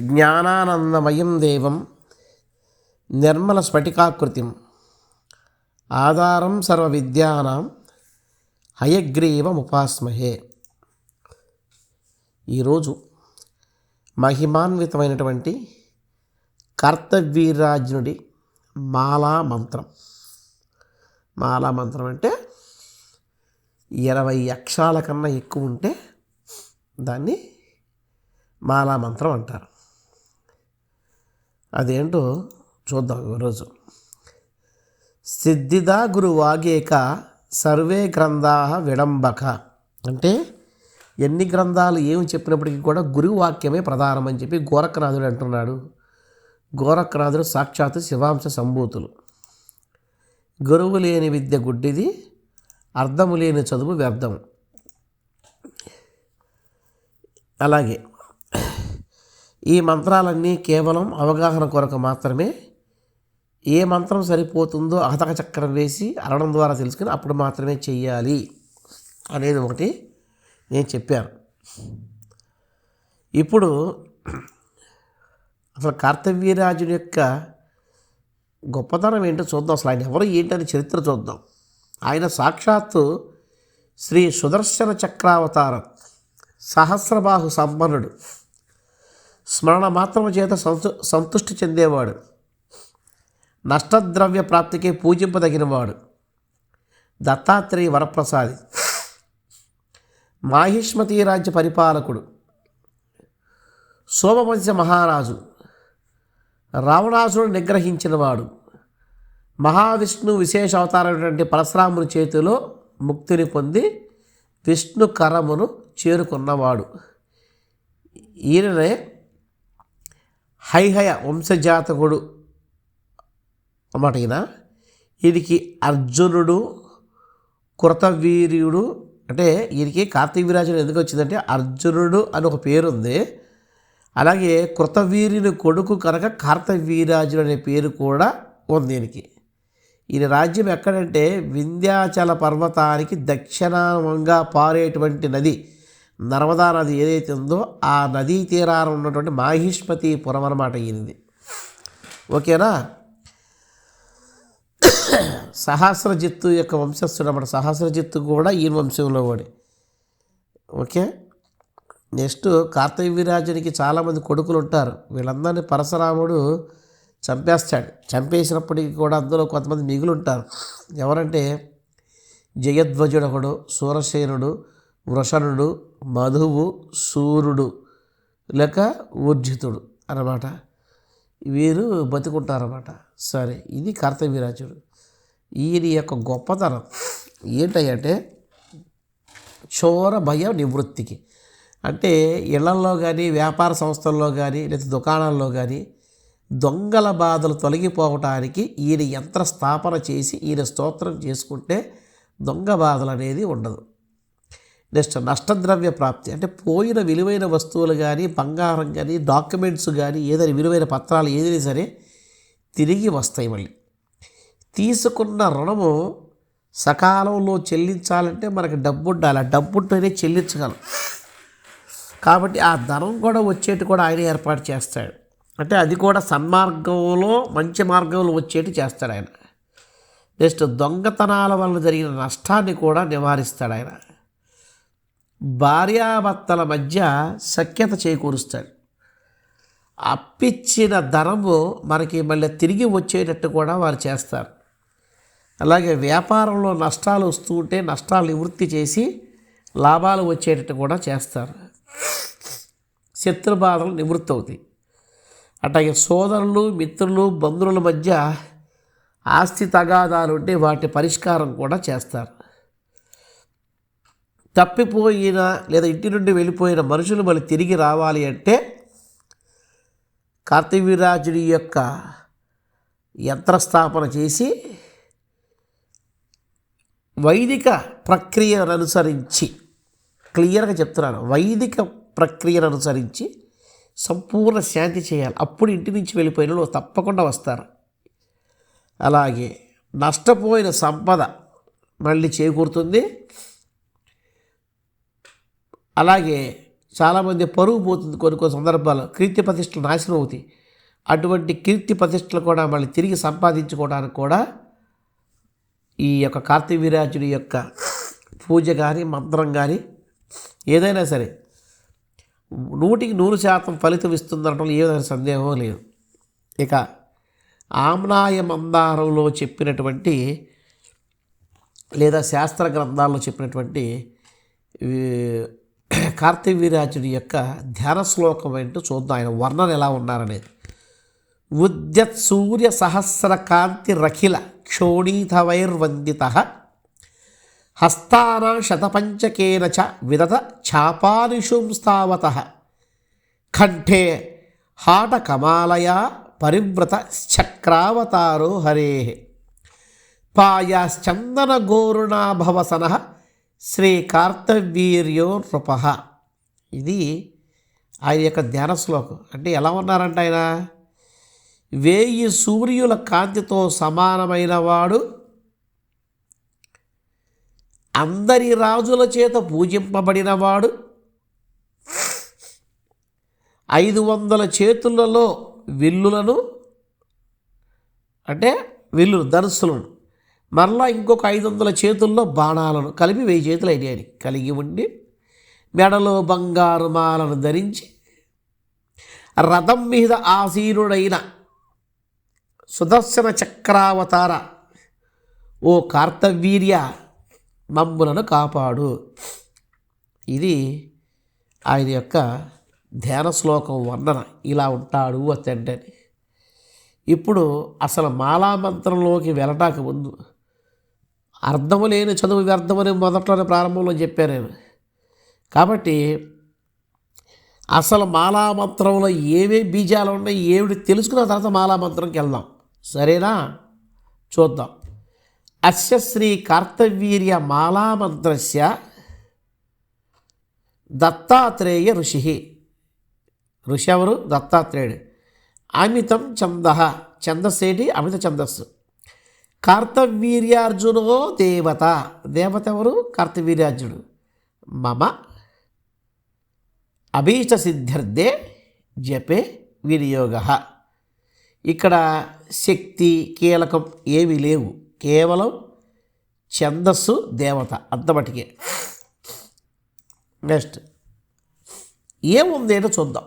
జ్ఞానానందమయం దేవం నిర్మల స్ఫటికాకృతిం. ఆధారం సర్వ విద్యానాం హయగ్రీవముపాస్మహే ఈరోజు మహిమాన్వితమైనటువంటి కర్తవీరాజునుడి మాలా మంత్రం మాలా మంత్రం అంటే ఇరవై అక్షరాల కన్నా ఎక్కువ ఉంటే దాన్ని మాలా మంత్రం అంటారు. అదేంటో చూద్దాం ఈరోజు. సిద్ధిదా గురు వాగేక సర్వే గ్రంథా విడంబక. అంటే ఎన్ని గ్రంథాలు ఏమి చెప్పినప్పటికీ కూడా గురువు వాక్యమే ప్రధానమని చెప్పి గోరఖనాథుడు అంటున్నాడు. గోరఖనాథుడు సాక్షాత్తు శివాంశ సంభూతులు. గురువు లేని విద్య గుడ్డిది అర్థము లేని చదువు వ్యర్థం. అలాగే ఈ మంత్రాలన్నీ కేవలం అవగాహన కొరకు మాత్రమే. ఏ మంత్రం సరిపోతుందో అహతక చక్రం వేసి అరడం ద్వారా తెలుసుకుని అప్పుడు మాత్రమే చెయ్యాలి అనేది ఒకటి నేను చెప్పాను. ఇప్పుడు అసలు కార్తవీరాజుని యొక్క గొప్పతనం ఏంటో చూద్దాం అసలు ఆయన ఎవరు ఏంటని చరిత్ర చూద్దాం. ఆయన సాక్షాత్తు శ్రీ సుదర్శన చక్రావతారం సహస్రబాహు సంపన్నుడు. స్మరణ మాత్రము చేత సంతు సంతుష్టి చెందేవాడు. నష్టద్రవ్య ప్రాప్తికి పూజింపదగినవాడు. దత్తాత్రేయ వరప్రసాది. మాహిష్మతి రాజ్య పరిపాలకుడు. సోమవంశ మహారాజు. రావణాసురుడు నిగ్రహించినవాడు. మహావిష్ణు విశేష అవతారమైనటువంటి పరశురాముని చేతిలో ముక్తిని పొంది విష్ణు కరమును చేరుకున్నవాడు. ఈయననే హైహయ వంశజాతకుడు అన్నమాట ఈయన ఈయనకి అర్జునుడు కృతవీర్యుడు అంటే ఈయనకి కార్తీక వీరాజుడు ఎందుకు వచ్చిందంటే అర్జునుడు అని ఒక పేరు ఉంది అలాగే కృతవీర్యుని కొడుకు కనుక కార్తవీరాజుడు అనే పేరు కూడా ఉంది దీనికి ఈయన రాజ్యం ఎక్కడంటే వింధ్యాచల పర్వతానికి దక్షిణంగా పారేటువంటి నది. నర్మదా నది ఏదైతే ఉందో ఆ నదీ తీరాన ఉన్నటువంటి మాహిష్మతిపురం అన్నమాట ఇది ఓకేనా? సహస్రజిత్తు యొక్క వంశస్థుడు అన్నమాట. సహస్రజిత్తు కూడా ఈయన వంశంలో వాడే. ఓకే? నెక్స్ట్ కార్తవీరాజునికి చాలామంది కొడుకులు ఉంటారు. వీళ్ళందరినీ పరశురాముడు చంపేస్తాడు. చంపేసినప్పటికీ కూడా అందులో కొంతమంది మిగులు ఉంటారు ఎవరంటే జయధ్వజుడు ఒకడు సూరసేనుడు వృషణుడు మధువు సూర్యుడు లేక ఊర్జితుడు అన్నమాట. వీరు బతుకుంటారన్నమాట. సరే ఇది కర్తవీరాజుడు. ఈయన యొక్క గొప్పతనం ఏంటంటే చోర భయం నివృత్తికి. అంటే ఇళ్ళల్లో కానీ వ్యాపార సంస్థల్లో కానీ లేదా దుకాణాల్లో కానీ దొంగల బాధలు తొలగిపోవటానికి ఈయన యంత్ర స్థాపన చేసి ఈయన స్తోత్రం చేసుకుంటే దొంగ బాధలు అనేది ఉండదు. నెక్స్ట్ నష్టద్రవ్య ప్రాప్తి. అంటే పోయిన విలువైన వస్తువులు కానీ బంగారం కానీ డాక్యుమెంట్స్ కానీ ఏదైనా విలువైన పత్రాలు ఏదైనా సరే తిరిగి వస్తాయి మళ్ళీ. తీసుకున్న రుణము సకాలంలో చెల్లించాలంటే మనకి డబ్బు ఉండాలి. ఆ డబ్బు ఉంటేనే చెల్లించగలం. కాబట్టి ఆ ధనం కూడా వచ్చేటి కూడా ఆయన ఏర్పాటు చేస్తాడు. అంటే అది కూడా సన్మార్గంలో మంచి మార్గంలో వచ్చేటి చేస్తాడు ఆయన. నెక్స్ట్ దొంగతనాల వల్ల జరిగిన నష్టాన్ని కూడా నివారిస్తాడు ఆయన. భార్యాభర్తల మధ్య సఖ్యత చేకూరుస్తాడు. అప్పిచ్చిన ధనము మనకి మళ్ళీ తిరిగి వచ్చేటట్టు కూడా వారు చేస్తారు. అలాగే వ్యాపారంలో నష్టాలు వస్తూ ఉంటే నష్టాలు నివృత్తి చేసి లాభాలు వచ్చేటట్టు కూడా చేస్తారు. శత్రుబాధలు నివృత్తి అవుతాయి అట్లాగే సోదరులు మిత్రులు బంధువుల మధ్య ఆస్తి తగాదాలు ఉంటే వాటి పరిష్కారం కూడా చేస్తారు. తప్పిపోయిన లేదా ఇంటి నుండి వెళ్ళిపోయిన మనుషులు మళ్ళీ తిరిగి రావాలి అంటే కార్తవీరాజుడి యొక్క యంత్రస్థాపన చేసి వైదిక ప్రక్రియను అనుసరించి క్లియర్గా చెప్తున్నాను వైదిక ప్రక్రియను అనుసరించి సంపూర్ణ శాంతి చేయాలి. అప్పుడు ఇంటి నుంచి వెళ్ళిపోయిన వాళ్ళు తప్పకుండా వస్తారు. అలాగే నష్టపోయిన సంపద మళ్ళీ చేకూరుతుంది. అలాగే చాలామంది పరువు పోతుంది కొన్ని కొన్ని సందర్భాల్లో. కీర్తి ప్రతిష్టలు నాశనం అవుతాయి. అటువంటి కీర్తి ప్రతిష్టలు కూడా మళ్ళీ తిరిగి సంపాదించుకోవడానికి కూడా ఈ యొక్క కార్తీవీరాజుడి యొక్క పూజ కానీ మంత్రం కానీ ఏదైనా సరే నూటికి నూరు శాతం ఫలితం ఇస్తుందనటంలో ఏదైనా సందేహం లేదు. ఇక ఆమ్నాయ మందారంలో చెప్పినటువంటి లేదా శాస్త్ర గ్రంథాల్లో చెప్పినటువంటి కార్తవీరాజుడి యొక్క ధ్యాన శ్లోకం ఏంటో చూద్దాం. ఆయన వర్ణన ఎలా ఉన్నారనేది. ఉద్యత్ సూర్య సహస్ర కాంతి రఖిల క్షోణీతవైర్వందిత హస్తానా శతపంచకేన చ విదత ఛాపానిషుంస్తావత కంఠే హాటకమాలయా పరివ్రత చక్రావతారో హరే. పాయాశ్చందన గోరుణాభవసన శ్రీ కార్తవీర్యో నృప. ఇది ఆయన యొక్క ధ్యాన శ్లోకం. అంటే ఎలా ఉన్నారంట ఆయన? వేయి సూర్యుల కాంతితో సమానమైన వాడు అందరి రాజుల చేత పూజింపబడినవాడు ఐదు వందల చేతులలో విల్లులను అంటే విల్లులు ధనుస్సులను మరలా ఇంకొక ఐదు వందల చేతుల్లో బాణాలను కలిపి వెయ్యి చేతులు అయినాయని. కలిగి ఉండి మెడలో బంగారు మాలను ధరించి రథం మీద ఆసీనుడైన సుదర్శన చక్రావతార ఓ కార్తవీర్య మమ్ములను కాపాడు. ఇది ఆయన యొక్క ధ్యాన శ్లోకం వర్ణన. ఇలా ఉంటాడు అతంటే ఇప్పుడు అసలు మాలామంత్రంలోకి వెళ్ళటానికి ముందు అర్థము లేని చదువు వ్యర్థమని మొదట్లోనే ప్రారంభంలో చెప్పాను నేను. కాబట్టి అసలు మాలామంత్రంలో ఏమే బీజాలు ఉన్నాయి ఏమిటి తెలుసుకున్న తర్వాత మాలామంత్రంకి వెళ్దాం. సరేనా? చూద్దాం. అస్య శ్రీ కార్తవీర్య మాలామంత్రస్య దత్తాత్రేయ ఋషి. ఋషి ఎవరు? దత్తాత్రేయుడు. అమితం ఛంద. ఏంటి? అమిత ఛందస్సు. కార్తవీర్యార్జునో దేవత. దేవత ఎవరు? కార్తవీర్యార్జునుడు మమ అభీష్ట సిద్ధ్యర్థే జపే వినియోగ. ఇక్కడ శక్తి కీలకం ఏమీ లేవు. కేవలం ఛందస్సు దేవత అంతమటికే నెక్స్ట్. ఏముంది ఏంటో చూద్దాం.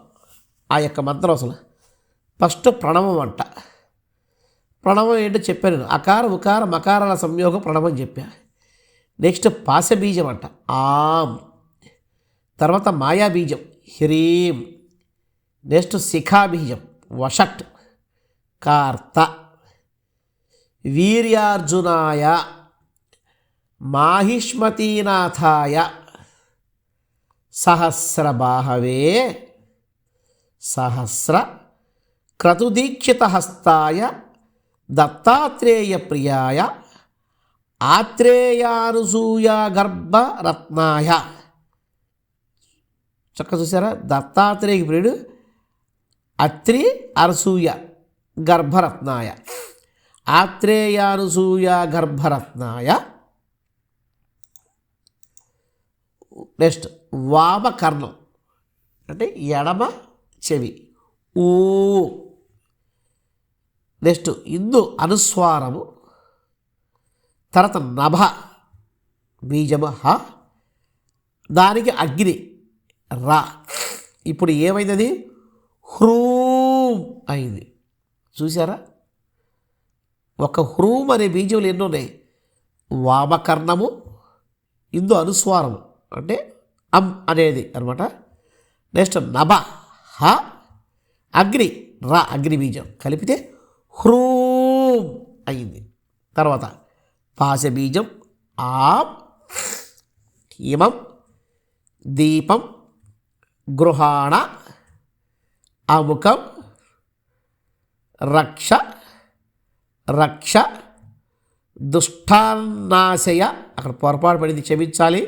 ఆ యొక్క మంత్రం అసలు. ఫస్ట్ ప్రణవం అంట ప్రణవం ఏంటో చెప్పాను. నేను. అకార ఉకార మకారాల సంయోగం ప్రణవం చెప్పా. నెక్స్ట్ పాశబీజం అంట ఆం తర్వాత మాయాబీజం. హ్రీం. నెక్స్ట్ శిఖాబీజం. వషట్. కార్త. వీర్యార్జునాయ. మాహిష్మతీనాథాయ. సహస్రబాహవే. సహస్ర క్రతుదీక్షితహస్తాయ. దత్తాత్రేయ ప్రియాయ ఆత్రేయానుసూయ గర్భరత్నాయ చక్క చూసారా దత్తాత్రేయ ప్రియుడు అత్రి అరసూయ గర్భరత్నాయ ఆత్రేయానుసూయ గర్భరత్నాయ నెక్స్ట్ వామకర్ణం అంటే ఎడమ చెవి ఊ నెక్స్ట్ ఇందు అనుస్వారము తర్వాత నభ బీజము హ దానికి అగ్ని రా. ఇప్పుడు ఏమైంది? హ్రూం అయింది. చూసారా ఒక హ్రూం అనే బీజములు ఎన్ని ఉన్నాయి. వామకర్ణము ఇందు అనుస్వారము. అంటే అం అనేది అనమాట. నెక్స్ట్ నభ హ అగ్ని రా అగ్ని బీజం. కలిపితే హ్రూం అయింది. తర్వాత పాశబీజం ఆం ఇమం దీపం గృహాణ అముఖం రక్ష రక్ష దుష్టాన్నాశయ అక్కడ పొరపాటు పడింది క్షమించాలి.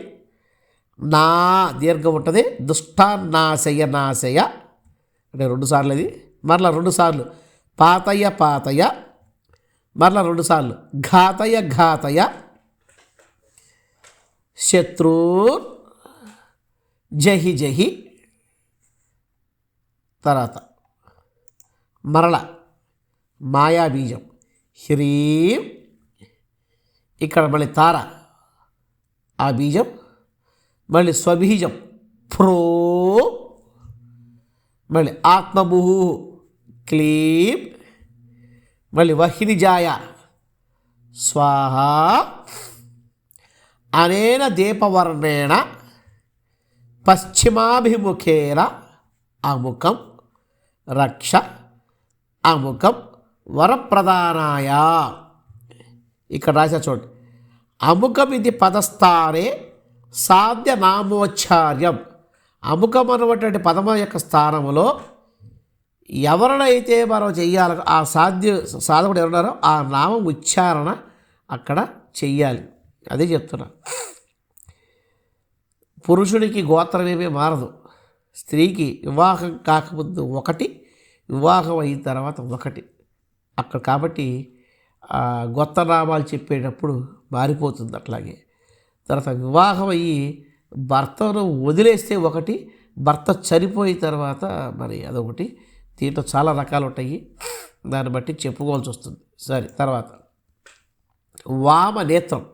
నా దీర్ఘం ఉంటుంది దుష్టాన్నాశయ నాశయ అంటే రెండుసార్లు అది మరలా రెండు సార్లు. పాతయ పాతయ మరలా రెండుసార్లు ఘాతయ ఘాతయ శత్రు జహి జహి. తర్వాత. మరల. మాయాబీజం. హ్రీం. ఇక్కడ మళ్ళీ తార. ఆ బీజం. మళ్ళీ స్వబీజం. ప్రో మళ్ళీ ఆత్మభూ క్లీం. మళ్ళీ వహినిజాయ. స్వాహ. అనేన దీపవర్ణేన పశ్చిమాభిముఖేన అముఖం. రక్ష అముఖం. వరప్రదానాయ ఇక్కడ రాసా చూడండి అముఖం ఇది పదస్థానే సాధ్య నామోచ్చార్యం. అముఖం అనేటువంటి పదమ యొక్క స్థానంలో ఎవరినైతే మనం చెయ్యాలి ఆ సాధ్య సాధకుడు ఎవరున్నారో ఆ నామం ఉచ్చారణ అక్కడ చెయ్యాలి. అదే చెప్తున్నా. పురుషుడికి గోత్రమేమీ మారదు. స్త్రీకి వివాహం కాకముందు ఒకటి వివాహం అయిన తర్వాత ఒకటి. అక్కడ కాబట్టి ఆ గోత్రనామాలు చెప్పేటప్పుడు మారిపోతుంది అట్లాగే. తర్వాత వివాహం అయ్యి భర్తను వదిలేస్తే ఒకటి భర్త చనిపోయిన తర్వాత మరి అదొకటి. దీంట్లో చాలా రకాలు ఉంటాయి. దాన్ని బట్టి చెప్పుకోవాల్సి వస్తుంది. సరే తర్వాత. వామ నేత్రం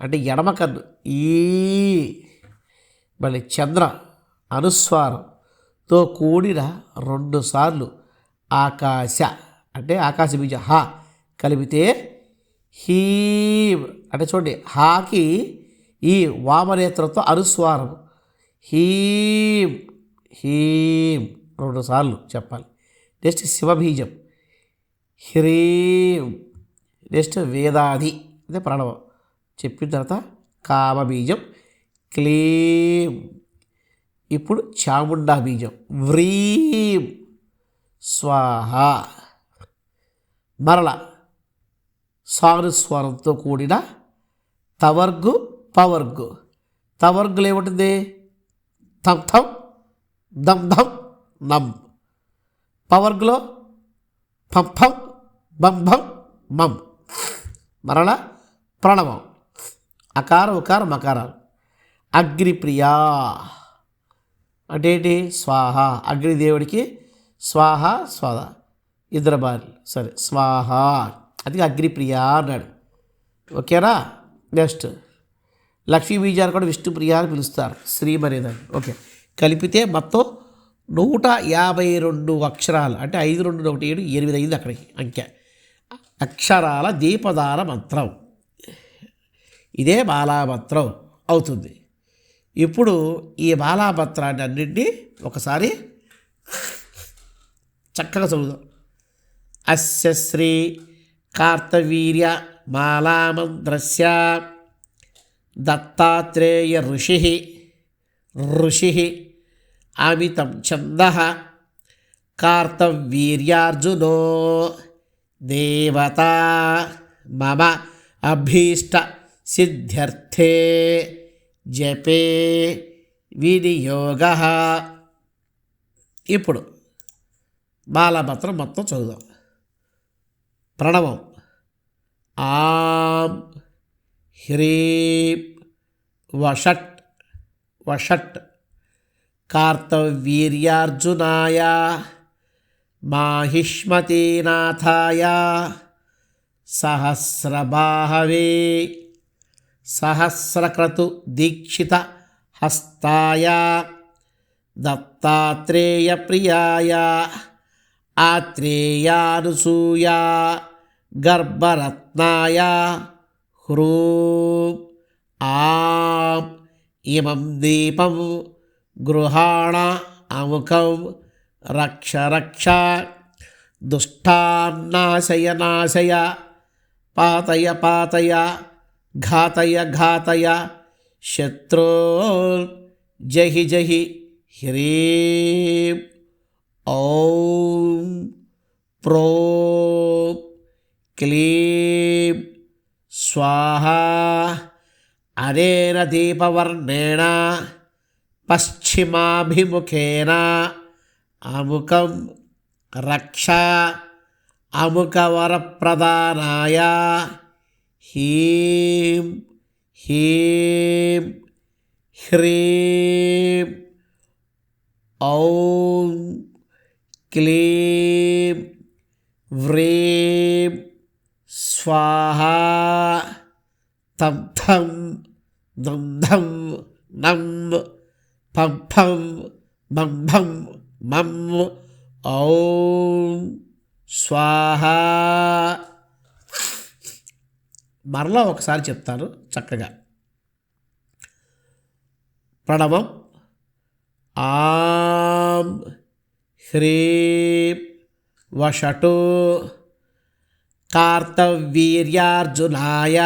అంటే ఎడమ కన్ను. ఈ మళ్ళీ చంద్ర అనుస్వారంతో కూడిన రెండు సార్లు ఆకాశ అంటే ఆకాశ బీజ హా కలిపితే హీ అంటే చూడండి హాకి ఈ వామనేత్రంతో అనుస్వారం. హీం హీం రెండు సార్లు చెప్పాలి. నెక్స్ట్ శివబీజం. హ్రీం. నెక్స్ట్ వేదాది. అదే ప్రణవం చెప్పిన తర్వాత కామబీజం. క్లీం. ఇప్పుడు చాముండా బీజం వ్రీం. స్వాహ. మరల సానుస్వరంతో కూడిన తవర్గు పవర్గు. తవర్గులు ఏముంటుంది? తం థం దం ధమ్ నమ్ పవర్గ్లో ఫం ఫం బం భం మం మరలా ప్రణవం. అకారం ఉకార మకారాలు అగ్నిప్రియా. అంటే ఏంటి స్వాహ. అగ్నిదేవుడికి స్వాహ స్వాద. ఇద్దరు భార్యలు. సరే స్వాహ. అది అగ్నిప్రియ అన్నాడు. ఓకేనా? నెక్స్ట్. లక్ష్మీ బీజాన్ని కూడా విష్ణుప్రియ అని పిలుస్తారు. శ్రీమనేదాన్ని ఓకే. కలిపితే మొత్తం నూట యాభై రెండు అక్షరాలు. అంటే ఐదు రెండు ఒకటి ఏడు ఎనిమిది అయింది అక్కడికి అంకె. అక్షరాల దీపదార మంత్రం. ఇదే బాలామంత్రం అవుతుంది. ఇప్పుడు ఈ బాలామంత్రాన్ని అన్నింటినీ ఒకసారి చక్కగా చదువుదాం. అస్య శ్రీ కార్తవీర్య మాలామంత్రస్య దత్తాత్రేయ ఋషి ఋషి అమితం ఛంద కార్తవీర్యార్జునో దేవత మమ అభీష్ట సిద్ధ్యర్థే జపే వినియోగ. ఇప్పుడు బాలభద్రం మొత్తం చదువుదాం. ప్రణవం. ఆం హ్రీం వషట్ వషట్ కార్తవీర్యార్జునాయ మాహిష్మతీనాథాయ సహస్రబాహవే సహస్రక్రతు దీక్షిత హస్తాయ దత్తాత్రేయ ప్రియాయ ఆత్రేయానుసూయ గర్భరత్నాయ హ్రూ ఆం ఇమం దీపం గృహాణ అముఖం రక్ష రక్ష దుష్టాన్నాశయ నాశయ పాతయ పాతయ ఘాతయ ఘాతయ శత్రో జహి జహి హ్రీం ఓం ప్రో క్లీం స్వాహ అనేన దీపవర్ణేన పశ్చిమాభిముఖేన అముఖం రక్ష అముఖవరప్రదానాయ. హీం హీం హ్రీం ఔం క్లీం వ్రీం స్వాహ తం థం దం నం పం ఫం బం భం మం ఔం స్వాహ మరలా ఒకసారి చెప్తాను చక్కగా. ప్రణవం. ఆం హ్రీం వషటు. కార్తవీర్యార్జునాయ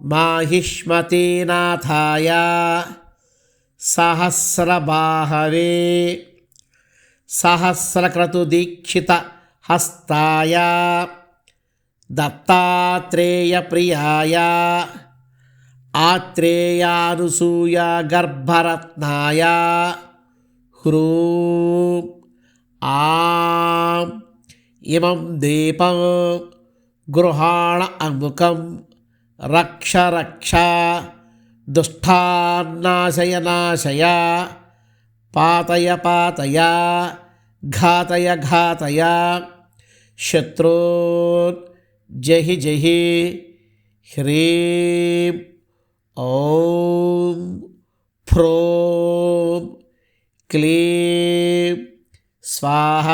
మాహిష్మతీనాథాయ. సహస్రబాహవే. సహస్రక్రతుదీక్షిత హస్తాయ దత్తాత్రేయప్రియాయ. ఆత్రేయానుసూయ గర్భరత్నాయ. హ్రూ ఆం. ఇమం దీపం. గృహాణ అముఖం. రక్ష రక్ష. దుష్టాన్నాశయ నాశయ పాతయ పాతయ ఘాతయ ఘాతయ శత్రూన్ జహి జహి హ్రీం ఓం ఫ్రోం క్లీం స్వాహ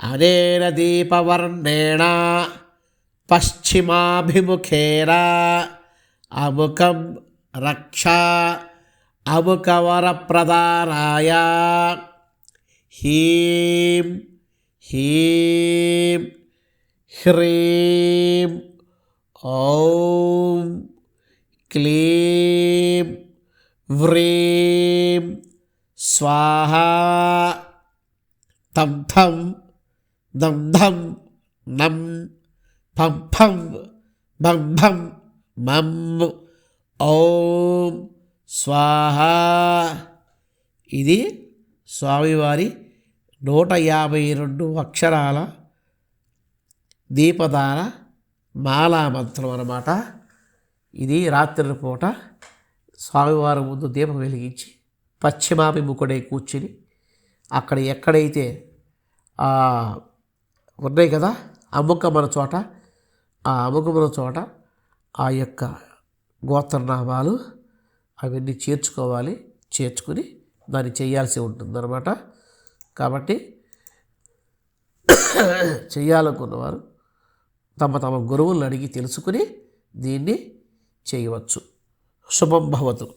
అనేన దీపవర్ణేణ పశ్చిమాభిముఖేన अमुकं रक्षा अमुकवरप्रदानाय ह्रीं ह्रीं ह्रीं ॐ क्लीं व्रीं स्वाहा तं थं दं धं नं फं फं बं भं మం ఓం స్వాహ. ఇది స్వామివారి నూట యాభై రెండు అక్షరాల దీపదాన మాలా మంత్రం అన్నమాట. ఇది రాత్రి పూట స్వామివారి ముందు దీపం వెలిగించి పశ్చిమాభిముఖుడై కూర్చుని అక్కడ ఎక్కడైతే ఉన్నాయి కదా అముకమైన చోట ఆ అముకమైన చోట ఆ యొక్క గోత్రనామాలు అవన్నీ చేర్చుకోవాలి చేర్చుకుని దాన్ని చేయాల్సి ఉంటుందన్నమాట. కాబట్టి చేయాలనుకున్నవారు తమ తమ గురువులను అడిగి తెలుసుకుని దీన్ని చేయవచ్చు. శుభం భవతు.